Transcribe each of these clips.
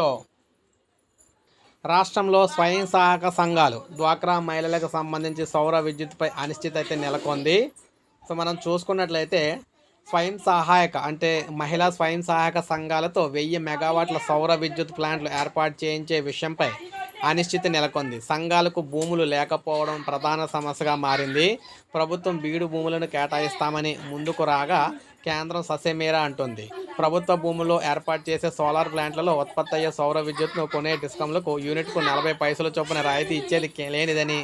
లో రాష్ట్రంలో స్వయం సహాయక సంఘాలు డ్వాక్రా మహిళలకు సంబంధించి సౌర విద్యుత్పై అనిశ్చిత అయితే నెలకొంది. సో మనం చూసుకున్నట్లయితే స్వయం సహాయక అంటే మహిళా స్వయం సహాయక సంఘాలతో వెయ్యి మెగావాట్ల సౌర విద్యుత్ ప్లాంట్లు ఏర్పాటు చేయించే విషయంపై అనిశ్చితి నెలకొంది. సంఘాలకు భూములు లేకపోవడం ప్రధాన సమస్యగా మారింది. ప్రభుత్వం బీడు భూములను కేటాయిస్తామని ముందుకు రాగా కేంద్రం ససేమేరా అంటుంది. ప్రభుత్వ భూముల్లో ఏర్పాటు చేసే సోలార్ ప్లాంట్లలో ఉత్పత్తి అయ్యే సౌర విద్యుత్ను కొనే డిస్కంలకు యూనిట్కు నలభై పైసల చొప్పున రాయితీ ఇచ్చేది లేనిదని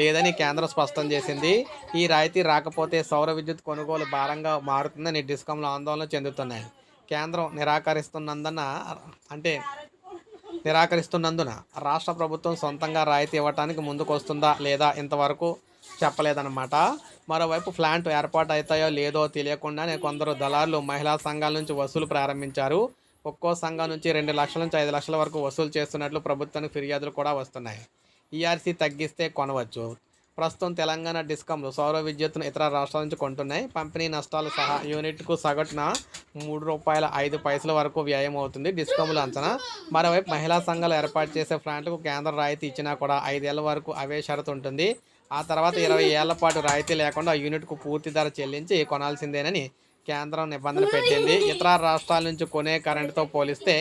లేదని కేంద్రం స్పష్టం చేసింది. ఈ రాయితీ రాకపోతే సౌర విద్యుత్ కొనుగోలు భారంగా మారుతుందని డిస్కంలు ఆందోళన చెందుతున్నాయి. కేంద్రం నిరాకరిస్తున్నందున అంటే నిరాకరిస్తున్నందున రాష్ట్ర ప్రభుత్వం సొంతంగా రాయితీ ఇవ్వటానికి ముందుకు వస్తుందా లేదా ఇంతవరకు చెప్పలేదన్నమాట. మరోవైపు ప్లాంట్ ఏర్పాటు అవుతాయో లేదో తెలియకుండానే కొందరు దళారులు మహిళా సంఘాల నుంచి వసూలు ప్రారంభించారు. ఒక్కో సంఘం నుంచి రెండు లక్షల నుంచి ఐదు లక్షల వరకు వసూలు చేస్తున్నట్లు ప్రభుత్వానికి ఫిర్యాదులు కూడా వస్తున్నాయి. ఈఆర్సీ తగ్గిస్తే కొనవచ్చు. ప్రస్తుతం తెలంగాణ డిస్కంలు సౌర విద్యుత్తును ఇతర రాష్ట్రాల నుంచి కొంటున్నాయి. పంపిణీ నష్టాలు సహా యూనిట్కు సగటున మూడు రూపాయల ఐదు పైసల వరకు వ్యయం అవుతుంది డిస్కములు అంచనా. మరోవైపు మహిళా సంఘాలు ఏర్పాటు చేసే ప్లాంట్లకు కేంద్ర రాయితీ ఇచ్చినా కూడా ఐదేళ్ళ వరకు అవే షరతు ఉంటుంది. ఆ తర్వాత ఇరవై ఏళ్ళ పాటు రాయితీ లేకుండా యూనిట్కు పూర్తి ధర చెల్లించి కొనాల్సిందేనని కేంద్రం నిబంధన పెట్టింది. ఇతర రాష్ట్రాల నుంచి కొనే కరెంటుతో పోలిస్తే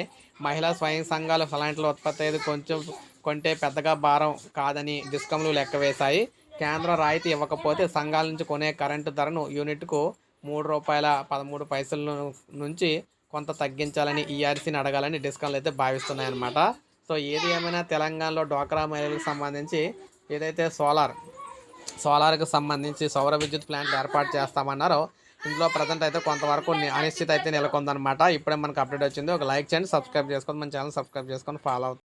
మహిళా స్వయం సంఘాలు ప్లాంట్ల ఉత్పత్తి అయ్యేది కొంచెం కొంటే పెద్దగా భారం కాదని డిస్కంలు లెక్కవేశాయి కేంద్రం రాయితీ ఇవ్వకపోతే సంఘాల నుంచి కొనే కరెంటు ధరను యూనిట్కు మూడు రూపాయల పదమూడు పైసల నుంచి కొంత తగ్గించాలని ఈఆర్సీని అడగాలని డిస్కౌంట్లు అయితే భావిస్తున్నాయన్నమాట. సో ఏది ఏమైనా తెలంగాణలో డోక్రా మహిళలకు సంబంధించి ఏదైతే సోలార్ సోలార్కి సంబంధించి సౌర విద్యుత్ ప్లాంట్ ఏర్పాటు చేస్తామన్నారో ఇందులో ప్రజెంట్ అయితే కొంతవరకు అనిశ్చిత అయితే నెలకొందనమాట ఇప్పుడే మనకు అప్డేట్ వచ్చింది. ఒక లైక్ చేయండి సబ్స్క్రైబ్ చేసుకొని మన ఛానల్ సబ్స్క్రైబ్ చేసుకొని ఫాలో అవుతుంది